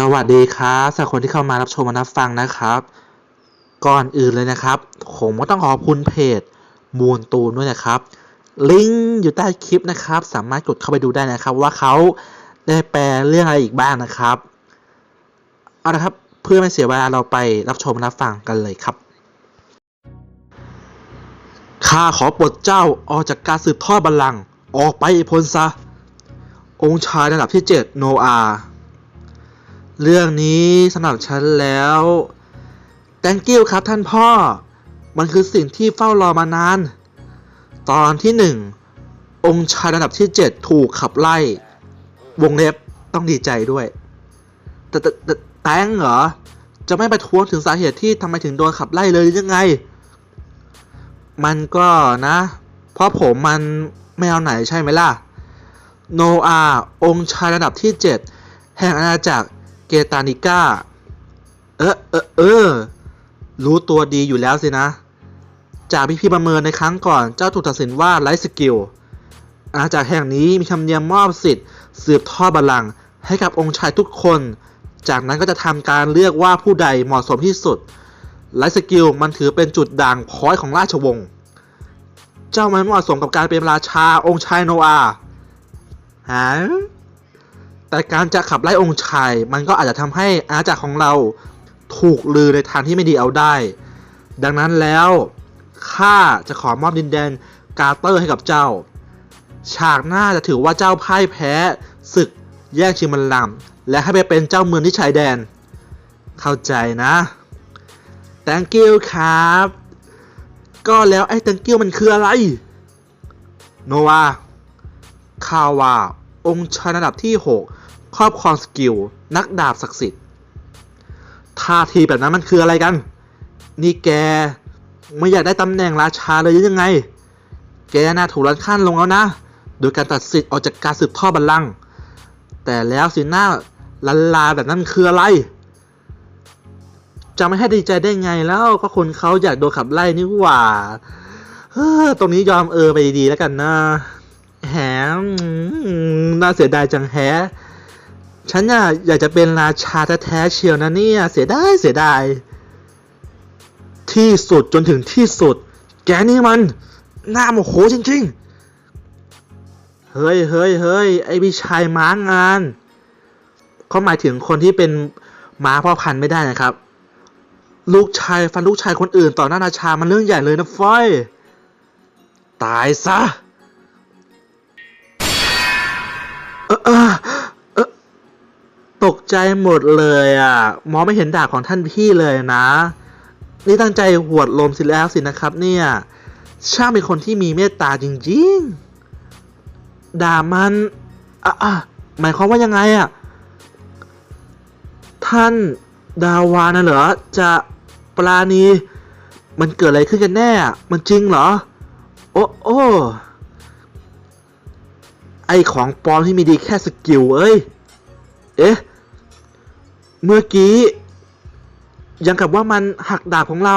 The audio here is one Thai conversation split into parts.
สวัสดีครับสำหรับคนที่เข้ามารับชมมารับฟังนะครับ ก่อนอื่นเลยนะครับ ผมก็ต้องขอบคุณเพจมูนตูนด้วยนะครับ ลิงก์อยู่ใต้คลิปนะครับ สามารถกดเข้าไปดูได้นะครับ ว่าเขาได้แปลเรื่องอะไรอีกบ้างนะครับ เอาละครับเพื่อไม่เสียเวลาเราไปรับชมรับฟังกันเลยครับข้าขอปลดเจ้าออกจากการสืบทอดบัลลังก์ออกไปพ้นซะ องค์ชายระดับที่ 7 โนอาห์ เรื่องนี้สำหรับฉันแล้ว thank you ครับท่านพ่อ มันคือสิ่งที่เฝ้ารอมานาน ตอนที่1องค์ชายระดับที่ 7 ถูกขับไล่ วงเล็บต้องดีใจด้วยแต่แต่แต่แตงเหรอ จะไม่ไปทวงถึงสาเหตุที่ทำไมถึงโดนขับไล่เลยยังไง มันก็นะ เพราะผมมันไม่เอาไหนใช่ไหมล่ะ โนอาห์องค์ชายระดับที่ 7 แห่งอาณาจักร เกตานิก้า เออเออเออ รู้ตัวดีอยู่แล้วสินะ จากพิพีประเมินในครั้งก่อนเจ้าถูกตัดสินว่าไร้สกิล อาณาจักรแห่งนี้มีธรรมเนียมมอบสิทธิ์ สืบทอดบัลลังก์ให้กับองค์ชายทุกคน จากนั้นก็จะทำการเลือกว่าผู้ใดเหมาะสมที่สุดไลฟ์สกิลมันถือเป็นจุดด่างพ้อยของราชวงศ์ เจ้ามันเหมาะสมกับการเป็นราชาองค์ชายโนอาห์ฮะ แต่การจะขับไล่องค์ชาย มันก็อาจจะทำให้อาณาจักรของเราถูกลือในทางที่ไม่ดีเอาได้ ดังนั้นแล้วข้าจะขอมอบดินแดนกาเตอร์ให้กับเจ้า ฉากหน้าจะถือว่าเจ้าพ่ายแพ้ศึกแย่งชิงบัลลังก์และให้ไปเป็นเจ้าเมืองที่ชายแดน เข้าใจนะ thank you ครับ ก็แล้วไอ้ thank you มันคืออะไร โนวาคาวาองค์ชายระดับที่ 6 ครอบครองสกิล นักดาบศักดิ์สิทธิ์ท่าทีแบบนั้นมันคืออะไรกัน นี่แกไม่อยากได้ตำแหน่งราชาเลยยังไง แกน่าถูกรันขั้นลงแล้วนะ โดยการตัดสิทธิ์ออกจากการสืบทอดบัลลังก์แต่แล้วสิหน้าลันลาแบบนั้นคืออะไร จะไม่ให้ดีใจได้ไงแล้วก็คนเขาอยากโดนขับไล่นี่หว่าเฮ้อตรงนี้ยอมเออไปดีๆแล้วกันนะแหมอืมน่าเสียดายจังแฮะ ฉันน่ะอยากจะเป็นราชาแท้ๆเชียวนะเนี่ยเสียดายเสียดายที่สุดจนถึงที่สุด แกนี่มันน่าโมโหจริงๆ เฮ้ยเฮ้ยเฮ้ยไอพี่ชายม้างานเขาหมายถึงคนที่เป็นม้าพ่อพันธุ์ไม่ได้นะครับ ลูกชายฟันลูกชายคนอื่นต่อหน้าราชามันเรื่องใหญ่เลยนะฟอยตายซะเออ ตกใจหมดเลยอะ มองไม่เห็นดาบของท่านพี่เลยนะ นี่ตั้งใจหวดลมสิแล้วสินะครับ เนี่ย ช่างเป็นคนที่มีเมตตาจริงๆด่ามันอะอะหมายความว่ายังไงอะ ท่านดาวานะเหรอ จะปราณี มันเกิดอะไรขึ้นกันแน่ มันจริงเหรอ โอ้โอ้ไอของปลอมที่มีดีแค่สกิลเอ้ย เอ๊ะ เมื่อกี้ ยังกับว่ามันหักดาบของเรา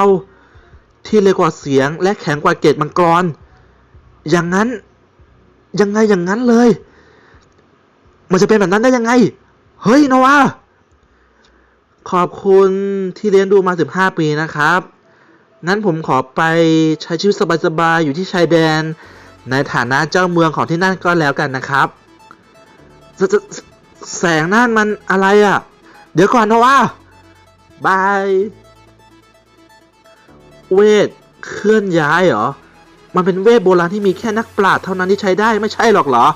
ที่เร็วกว่าเสียงและแข็งกว่าเกตมังกร อย่างนั้น ยังไงอย่างนั้นเลย มันจะเป็นแบบนั้นได้ยังไง เฮ้ยโนวาขอบคุณที่เลี้ยงดูมา 15 ปีนะครับ งั้นผมขอไปใช้ชีวิตสบายๆ อยู่ที่ชายแดน ในฐานะเจ้าเมืองของที่นั่นก็แล้วกันนะครับ แสแสแสงนั่นมันอะไรอะ่ะ เดี๋ยวก่อนนะว่าบายเวทเคลื่อนย้ายเหรอ มันเป็นเวทโบราณที่มีแค่นักปราชญ์เท่านั้นที่ใช้ได้ไม่ใช่หรอกเหรอ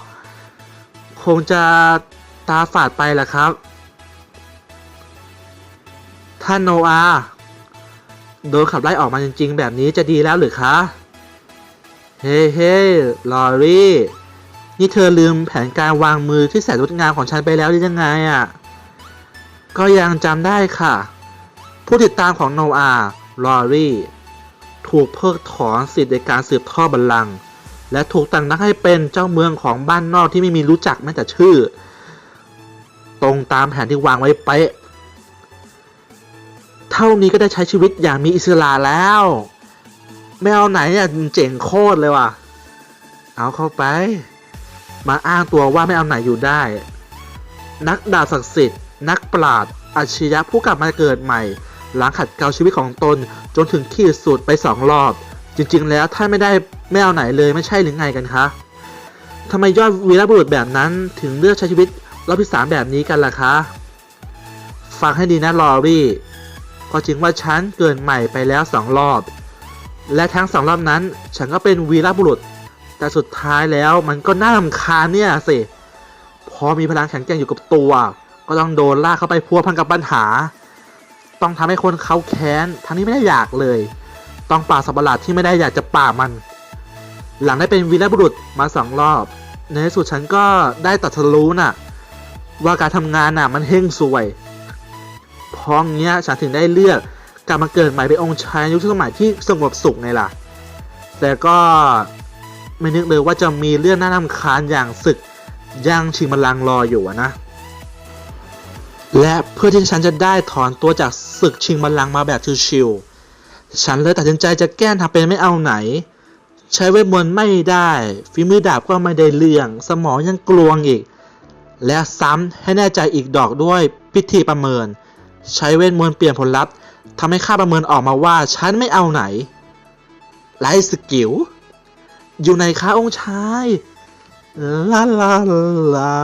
คงจะตาฝาดไปแหละครับ ท่านโนอาห์โดนขับไล่ออกมาจริงๆ แบบนี้จะดีแล้วหรือคะ เฮ้เฮ้ลอรี่ นี่เธอลืมแผนการวางมือที่แสนงดงามของฉันไปแล้วหรือยังไงอะ ก็ยังจำได้ค่ะ ผู้ติดตามของโนอาห์ลอรี่ถูกเพิกถอนสิทธิ์ในการสืบทอดบัลลังก์และถูกแต่งตั้งให้เป็นเจ้าเมืองของบ้านนอกที่ไม่มีรู้จักแม้แต่ชื่อ ตรงตามแผนที่วางไว้เป๊ะ เท่านี้ก็ได้ใช้ชีวิตอย่างมีอิสระแล้วไม่เอาไหนอะเจ๋งโคตรเลยว่ะ เอาเข้าไป มาอ้างตัวว่าไม่เอาไหนอยู่ได้ นักดาบศักดิ์สิทธิ์ นักปราชญ์อาชญะผู้กลับมาเกิดใหม่ หลังขัดเกลาชีวิตของตนจนถึงขีดสุดไปสองรอบ จริงๆ แล้วท่านไม่ได้ไม่เอาไหนเลยไม่ใช่หรือไงกันคะทำไมยอดวีรบุรุษแบบนั้นถึงเลือกใช้ชีวิตรอบที่สามแบบนี้กันล่ะคะ ฟังให้ดีนะลอรี่ก็จริงว่าฉันเกิดใหม่ไปแล้วสองรอบ และทั้งสองรอบนั้นฉันก็เป็นวีรบุรุษ แต่สุดท้ายแล้วมันก็น่ารำคาญเนี่ยสิพอมีพลังแข็งแกร่งอยู่กับตัว ก็ต้องโดนลากเข้าไปพัวพันกับปัญหา ต้องทำให้คนเขาแค้นทั้งนี้ไม่ได้อยากเลย ต้องปราบสัตว์ประหลาดที่ไม่ได้อยากจะปรามัน หลังได้เป็นวีรบุรุษมาสองรอบ ในที่สุดฉันก็ได้ตัดสรู้น่ะ ว่าการทำงานน่ะมันเฮงซวยพราะงี้ฉันถึงได้เลือกกลับมาเกิดใหม่เป็นองค์ชายยุคสมัยที่สงบสุขไงล่ะ แต่ก็ไม่นึกเลยว่าจะมีเรื่องน่ารำคาญอย่างศึกย่างชิงบัลลังก์รออยู่นะ และเพื่อที่ฉันจะได้ถอนตัวจากศึกชิงบัลลังก์มาแบบชิวๆฉันเลยตัดสินใจจะแกล้งทำเป็นไม่เอาไหน ใช้เวทมนต์ไม่ได้ฝีมือดาบก็ไม่ได้เรื่องสมองยังกลวงอีก และซ้ำให้แน่ใจอีกดอกด้วยพิธีประเมิน ใช้เวทมนต์เปลี่ยนผลลัพธ์ทำให้ค่าประเมินออกมาว่าฉันไม่เอาไหนไรสกิลอยู่ในค้าองค์ชายลาลาลา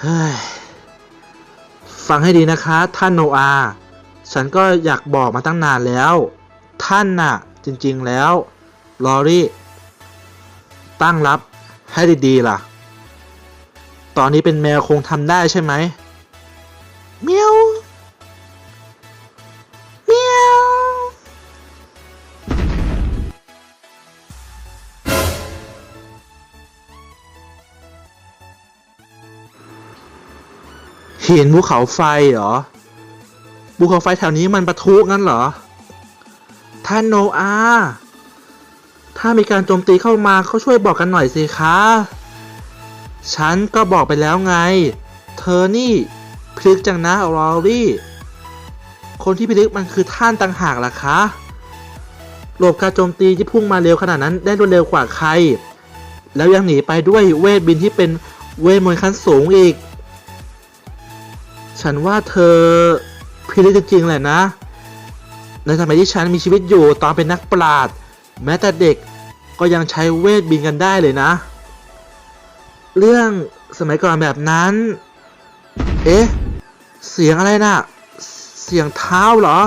เฮ้ย ฟังให้ดีนะคะ ท่านโนอา ฉันก็อยากบอกมาตั้งนานแล้ว ท่านน่ะ จริงๆแล้ว ลอรี่ ตั้งรับให้ดีๆล่ะ ตอนนี้เป็นแมวคงทำได้ใช่ไหมเมียว ห็นภูเขาไฟเหรอภูเขาไฟแถวนี้มันปะทุงั้นเหรอ ท่านโนอา ถ้ามีการโจมตีเข้ามาเขาช่วยบอกกันหน่อยสิคะ ฉันก็บอกไปแล้วไง เธอนี่พลึกจังนะรอรี่ คนที่พลึกมันคือท่านต่างหากล่ะคะหลบการโจมตีที่พุ่งมาเร็วขนาดนั้นได้รวดเร็วกว่าใคร แล้วยังหนีไปด้วยเวทบินที่เป็นเวทมนต์ขั้นสูงอีก ฉันว่าเธอพิลึกจริงๆแหละนะ ในสมัยที่ฉันมีชีวิตอยู่ตอนเป็นนักปราชญ์แม้แต่เด็กก็ยังใช้เวทบินกันได้เลยนะ เรื่องสมัยก่อนแบบนั้น เอ๊ะ เสียงอะไรน่ะ เสียงเท้าเหรอ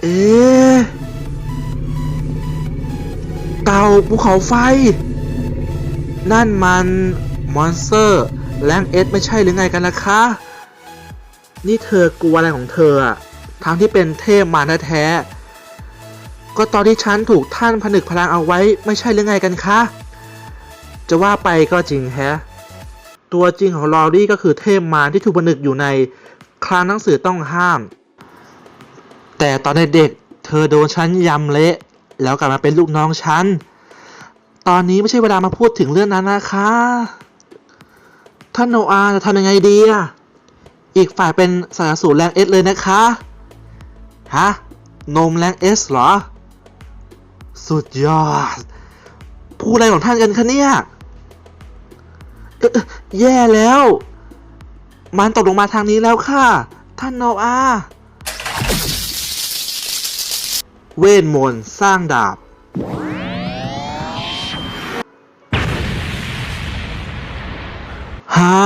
เอ๊ะ เต่าภูเขาไฟ นั่นมันมอนสเตอร์ แรงเอสไม่ใช่หรือไงกันล่ะคะ นี่เธอกลัวอะไรของเธออะทั้งที่เป็นเทพมารแท้ๆก็ตอนที่ฉันถูกท่านผนึกพลังเอาไว้ไม่ใช่หรือไงกันคะ จะว่าไปก็จริงแฮะ ตัวจริงของลอรี่ก็คือเทพมารที่ถูกผนึกอยู่ในคลางหนังสือต้องห้าม แต่ตอนเด็กๆเธอโดนฉันยำเละ แล้วกลับมาเป็นลูกน้องฉัน ตอนนี้ไม่ใช่เวลามาพูดถึงเรื่องนั้นนะคะ ท่านโนอาจะทำยังไงดีอะอีกฝ่ายเป็นสารสูตรแรงเอสเลยนะคะ ฮะ นมแรงเอสเหรอ สุดยอดพูดอะไรของท่านกันคะเนี่ย แย่แล้ว มันตกลงมาทางนี้แล้วค่ะ ท่านโนอาเวทมนต์สร้างดาบ หา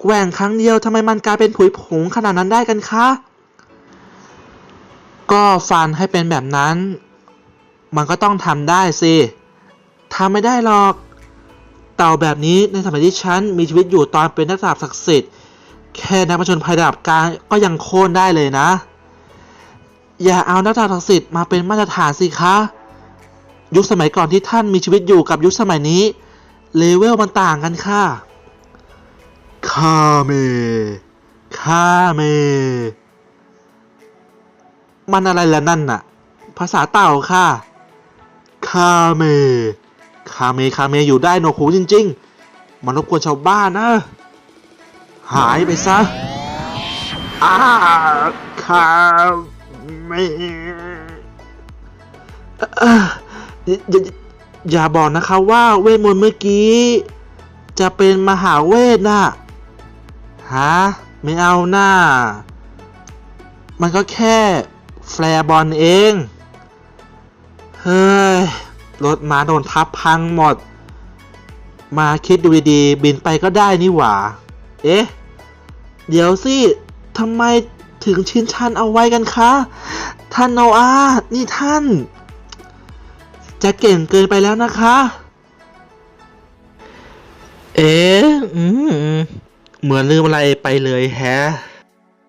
แกว่งครั้งเดียวทำไมมันกลายเป็นผุยผงขนาดนั้นได้กันคะ ก็ฟันให้เป็นแบบนั้น มันก็ต้องทำได้สิทำไม่ได้หรอก เต่าแบบนี้ในสมัยที่ฉันมีชีวิตอยู่ตอนเป็นนักดาบศักดิ์สิทธิ์แค่นักผจญภัยดาบกลางก็ยังโค่นได้เลยนะ อย่าเอานักดาบศักดิ์สิทธิ์มาเป็นมาตรฐานสิคะ ยุคสมัยก่อนที่ท่านมีชีวิตอยู่กับยุคสมัยนี้ เลเวลมันต่างกันค่ะคาเมคาเม มันอะไรละนั่นน่ะ ภาษาเต่าค่ะ คาเม คาเม คาเม อยู่ได้หนวกหูจริง ๆ มันรบกวนชาวบ้านนะ หายไปซะอาคาเมเอย่าบอกนะคะว่าเวทมนต์เมื่อกี้ จะเป็นมหาเวทน่ะฮะไม่เอาหน้า มันก็แค่แฟร์บอลเอง เฮ้ย รถมาโดนทับพังหมด มาคิดดูดีๆ บินไปก็ได้นี่หว่า เอ๊ะ เดี๋ยวสิทำไมถึงชินชันเอาไว้กันคะ ท่านโนอา นี่ท่าน จะเก่งเกินไปแล้วนะคะ เอ๊ะอืมเหมือนลืมอะไรไปเลยแฮะ